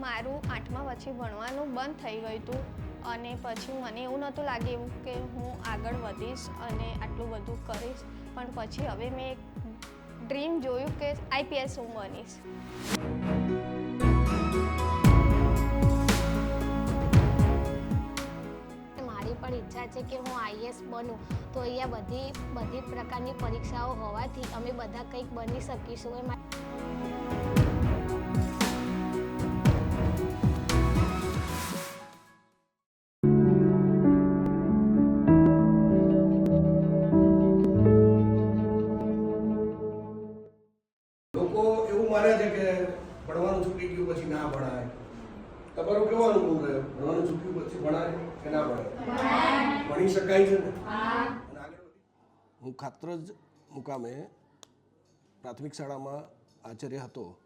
મારું આઠમા પછી ભણવાનું બંધ થઈ ગયું હતું અને પછી મને એવું નહોતું લાગે એવું કે હું આગળ વધીશ અને આટલું બધું કરીશ. પણ પછી હવે મેં એક ડ્રીમ જોયું કે આઈપીએસ હું બનીશ. પણ ઈચ્છા છે કે હું આઈએસ બનું. તો અહીંયા બધી બધી પ્રકારની પરીક્ષાઓ હોવાથી અમે બધા કંઈક બની શકીશું એ મા- માને છે કે ભણવાનું છૂટી ગયું પછી ના ભણાય. તમારું કેવો અનુભવ રહ્યો ભણવાનું છૂટ્યું પછી ભણાય કે ના ભણાય? ભણી શકાય છે ને? હું. ખાતરજ મુકામે પ્રાથમિક શાળામાં આચાર્ય હતો.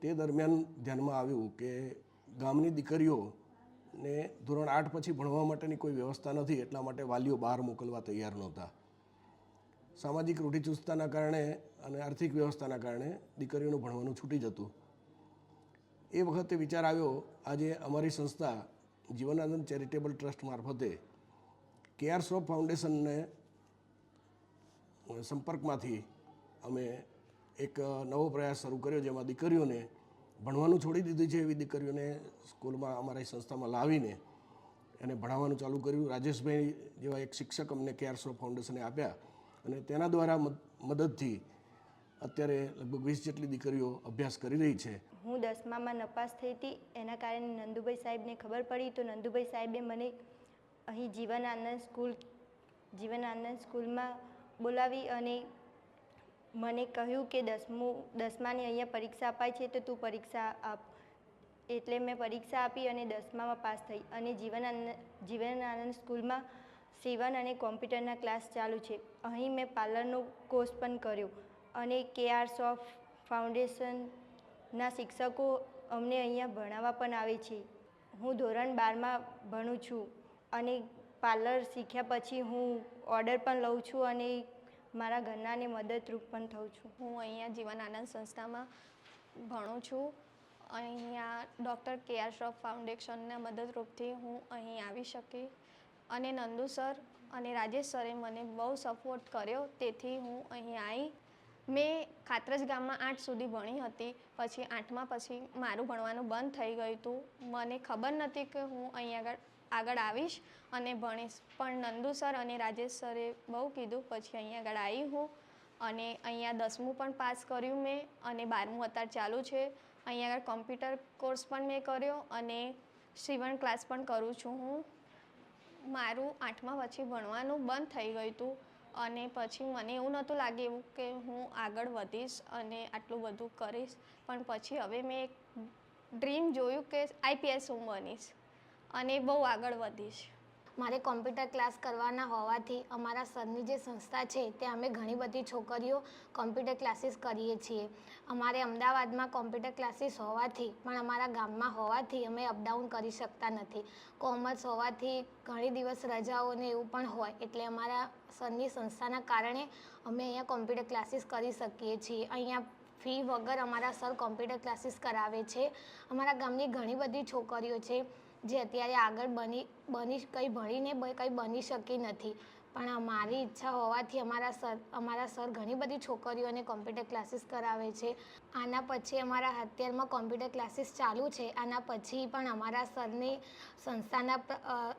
તે દરમિયાન ધ્યાનમાં આવ્યું કે ગામની દીકરીઓને ધોરણ આઠ પછી ભણવા માટેની કોઈ વ્યવસ્થા નથી એટલા માટે વાલીઓ બહાર મોકલવા તૈયાર નહોતા. સામાજિક રૂઢિચુસ્તતાના કારણે અને આર્થિક વ્યવસ્થાના કારણે દીકરીઓનું ભણવાનું છૂટી જતું. એ વખતે વિચાર આવ્યો આજે અમારી સંસ્થા જીવનાનંદ ચેરિટેબલ ટ્રસ્ટ મારફતે કેઆર શ્રોફ ફાઉન્ડેશનને સંપર્કમાંથી અમે એક નવો પ્રયાસ શરૂ કર્યો જેમાં દીકરીઓને ભણવાનું છોડી દીધું છે એવી દીકરીઓને સ્કૂલમાં અમારી સંસ્થામાં લાવીને એને ભણાવવાનું ચાલુ કર્યું. રાજેશભાઈ જેવા એક શિક્ષક અમને કેઆર શ્રોફ ફાઉન્ડેશને આપ્યા અને તેના દ્વારા મદ- મદદથી અત્યારે લગભગ વીસ જેટલી દીકરીઓ અભ્યાસ કરી રહી છે. હું દસમામાં નપાસ થઈ હતી. એના કારણે નંદુભાઈ સાહેબને ખબર પડી તો નંદુભાઈ સાહેબે મને અહીં જીવન આનંદ સ્કૂલ જીવન આનંદ સ્કૂલમાં બોલાવી અને મને કહ્યું કે દસમું, દસમાની અહીંયા પરીક્ષા અપાય છે તો તું પરીક્ષા આપ. એટલે મેં પરીક્ષા આપી અને દસમામાં પાસ થઈ અને જીવન આનંદ જીવન આનંદ સ્કૂલમાં સીવન અને કોમ્પ્યુટરના ક્લાસ ચાલુ છે. અહીં મેં પાર્લરનો કોર્સ પણ કર્યો અને કે આર્સ ઓફ ફાઉન્ડેશનના શિક્ષકો અમને અહીંયા ભણાવવા પણ આવે છે. હું ધોરણ બારમાં ભણું છું. અને પાર્લર શીખ્યા પછી હું ઓર્ડર પણ લઉં છું અને મારા ઘરનાને મદદરૂપ પણ થઉં છું. હું અહીંયા જીવન આનંદ સંસ્થામાં ભણું છું. અહીંયા ડૉક્ટર કે આર શ્રોફ ફાઉન્ડેશનના મદદરૂપથી હું અહીં આવી શકી. અને નંદુ સર અને રાજેશ સરે મને બહુ સપોર્ટ કર્યો. તેથી હું અહીં આવી મેં ખાતરજ ગામમાં આઠ સુધી ભણી હતી. પછી આઠમા પછી મારું ભણવાનું બંધ થઈ ગયું હતું. મને ખબર નથી કે હું અહીં આગળ આગળ આવીશ અને ભણીશ. પણ નંદુ સર અને રાજેશ સરે બહુ કીધું, પછી અહીંયા આગળ આવી હું અને અહીંયા દસમું પણ પાસ કર્યું મેં અને બારમું અત્યારે ચાલુ છે. અહીંયા આગળ કોમ્પ્યુટર કોર્સ પણ મેં કર્યો અને સીવણ ક્લાસ પણ કરું છું હું. મારું આઠમા પછી ભણવાનું બંધ થઈ ગયું હતું અને પછી મને એવું નહોતું લાગે એવું કે હું આગળ વધીશ અને આટલું બધું કરીશ. પણ પછી હવે મેં એક ડ્રીમ જોયું કે આઈપીએસ હું બનીશ. અને બહુ આગળ વધીશ. મારે કોમ્પ્યુટર ક્લાસ કરવાના હોવાથી અમારા સરની જે સંસ્થા છે ત્યાં અમે ઘણી બધી છોકરીઓ કોમ્પ્યુટર ક્લાસીસ કરીએ છીએ. અમારે અમદાવાદમાં કોમ્પ્યુટર ક્લાસીસ હોવાથી, પણ અમારા ગામમાં હોવાથી અમે અપડાઉન કરી શકતા નથી. કોમર્સ હોવાથી ઘણી દિવસ રજાઓને એવું પણ હોય, એટલે અમારા સરની સંસ્થાના કારણે અમે અહીંયા કોમ્પ્યુટર ક્લાસીસ કરી શકીએ છીએ. અહીંયા ફી વગર અમારા સર કોમ્પ્યુટર ક્લાસીસ કરાવે છે. અમારા ગામની ઘણી બધી છોકરીઓ છે. જે અત્યારે આગળ બની બની કંઈ ભણીને કંઈ બની શકી નથી. પણ મારી ઈચ્છા હોવાથી અમારા સર અમારા સર ઘણી બધી છોકરીઓને કોમ્પ્યુટર ક્લાસીસ કરાવે છે. આના પછી અમારા અત્યારમાં કોમ્પ્યુટર ક્લાસીસ ચાલુ છે. આના પછી પણ અમારા સરની સંસ્થાના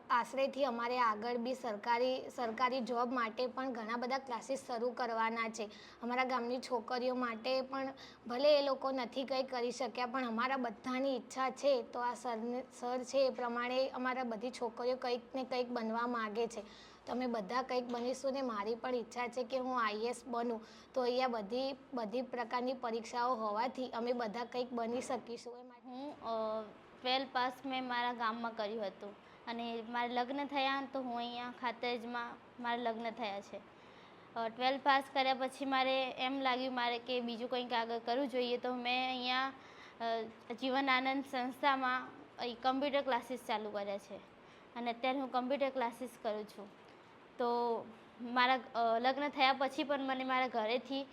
આશરેથી અમારે આગળ બી સરકારી સરકારી જોબ માટે પણ ઘણા બધા ક્લાસીસ શરૂ કરવાના છે. અમારા ગામની છોકરીઓ માટે પણ ભલે એ લોકો નથી કંઈ કરી શક્યા, પણ અમારા બધાની ઈચ્છા છે તો આ સરને, સર છે એ પ્રમાણે અમારા બધી છોકરીઓ કંઈક ને કંઈક બનવા માગે છે. તો અમે બધા કંઈક બનીશું ને મારી પણ ઈચ્છા છે કે હું આઈએસ બનું. તો અહીંયા બધી બધી પ્રકારની પરીક્ષાઓ હોવાથી અમે બધા કંઈક બની શકીશું. એ માટે હું ટ્વેલ્થ પાસ મેં મારા ગામમાં કર્યું હતું. અને મારા લગ્ન થયા તો હું અહીંયા ખાતેજમાં મારા લગ્ન થયા છે. ટ્વેલ્થ પાસ કર્યા પછી મારે એમ લાગ્યું મારે કે બીજું કંઈક આગળ કરવું જોઈએ. તો મેં અહીંયા જીવન આનંદ સંસ્થામાં કમ્પ્યુટર ક્લાસીસ ચાલુ કર્યા છે. અને અત્યારે હું કમ્પ્યુટર ક્લાસીસ કરું છું. તો મારા લગ્ન થયા પછી પણ મને મારા ઘરેથી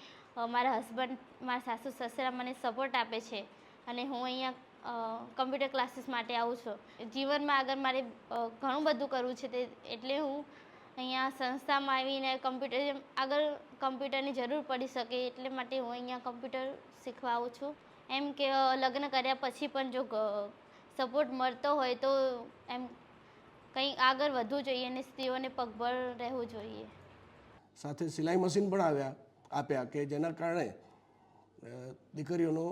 મારા હસબન્ડ મારા સાસુ, સસરા મને સપોર્ટ આપે છે. અને હું અહીંયા કમ્પ્યુટર ક્લાસીસ માટે આવું છું. જીવનમાં આગળ મારે ઘણું બધું કરવું છે તે, એટલે હું અહીંયા સંસ્થામાં આવીને કમ્પ્યુટર આગળ કમ્પ્યુટરની જરૂર પડી શકે એટલે માટે હું અહીંયા કમ્પ્યુટર શીખવા આવું છું. એમ કે લગ્ન કર્યા પછી પણ જો સપોર્ટ મળતો હોય તો એમ કંઈ આગળ વધવું જોઈએ અને સ્ત્રીઓને પગભર રહેવું જોઈએ. સાથે સિલાઈ મશીન પણ આવ્યા, આપ્યા કે જેના કારણે દીકરીઓનો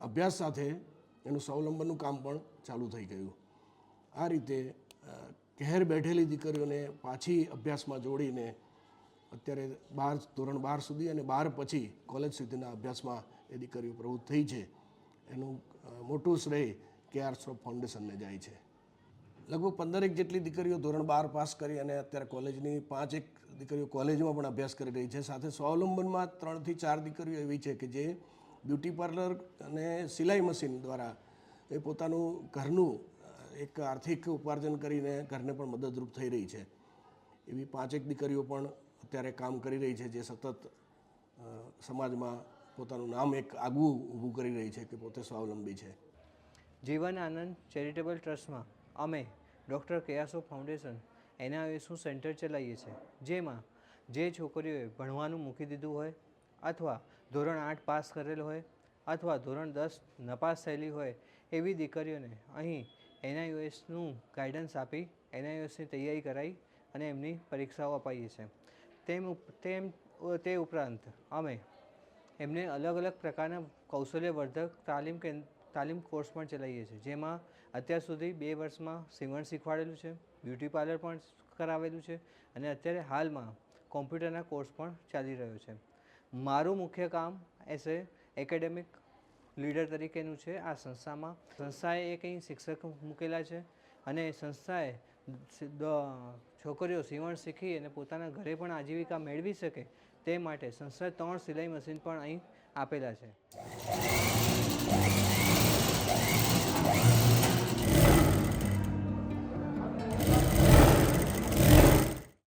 અભ્યાસ સાથે એનું સ્વાવલંબનનું કામ પણ ચાલુ થઈ ગયું. આ રીતે કહેર બેઠેલી દીકરીઓને પાછી અભ્યાસમાં જોડીને અત્યારે બાર, ધોરણ બાર સુધી અને બાર પછી કોલેજ સુધીના અભ્યાસમાં એ દીકરીઓ પ્રવૃત્ત થઈ છે. એનું મોટું શ્રેય કે આર શ્રોફ ફાઉન્ડેશનને જાય છે. લગભગ પંદરેક જેટલી દીકરીઓ ધોરણ બાર પાસ કરી અને અત્યારે કોલેજની પાંચ એક દીકરીઓ કોલેજમાં પણ અભ્યાસ કરી રહી છે. સાથે સ્વાવલંબનમાં ત્રણથી ચાર દીકરીઓ એવી છે કે જે બ્યુટી પાર્લર અને સિલાઈ મશીન દ્વારા એ પોતાનું ઘરનું એક આર્થિક ઉપાર્જન કરીને ઘરને પણ મદદરૂપ થઈ રહી છે. એવી પાંચેક દીકરીઓ પણ અત્યારે કામ કરી રહી છે જે સતત સમાજમાં પોતાનું નામ એક આગવું ઊભું કરી રહી છે કે પોતે સ્વાવલંબી છે. જીવન આનંદ ચેરિટેબલ ટ્રસ્ટમાં. અમે ડૉક્ટર કેયાસો ફાઉન્ડેશન એનઆઈએસનું સેન્ટર ચલાવીએ છીએ? જેમાં જે છોકરીઓએ ભણવાનું મૂકી દીધું હોય અથવા ધોરણ આઠ પાસ કરેલ હોય અથવા ધોરણ દસ નપાસ થયેલી હોય એવી દીકરીઓને અહીં એનઆઈઓએસનું ગાઈડન્સ આપી એનઆઈઓએસની તૈયારી કરાવી અને એમની પરીક્ષાઓ અપાઈએ છીએ. તેમ તેમ તે ઉપરાંત અમે એમને અલગ અલગ પ્રકારના કૌશલ્યવર્ધક તાલીમ કેન્ તાલીમ કોર્સ પણ ચલાવીએ છીએ. જેમાં અત્યાર સુધી બે વર્ષમાં સીવણ શીખવાડેલું છે, બ્યુટી પાર્લર પણ કરાવેલું છે અને અત્યારે હાલમાં કોમ્પ્યુટરના કોર્સ પણ ચાલી રહ્યો છે. મારું મુખ્ય કામ એઝ એ એકેડેમિક લીડર તરીકેનું છે. આ સંસ્થામાં સંસ્થાએ એક અહીં શિક્ષક મૂકેલા છે અને સંસ્થાએ છોકરીઓ સીવણ શીખી અને પોતાના ઘરે પણ આજીવિકા મેળવી શકે તે માટે સંસ્થાએ ત્રણ સિલાઈ મશીન પણ અહીં આપેલા છે. Thank you.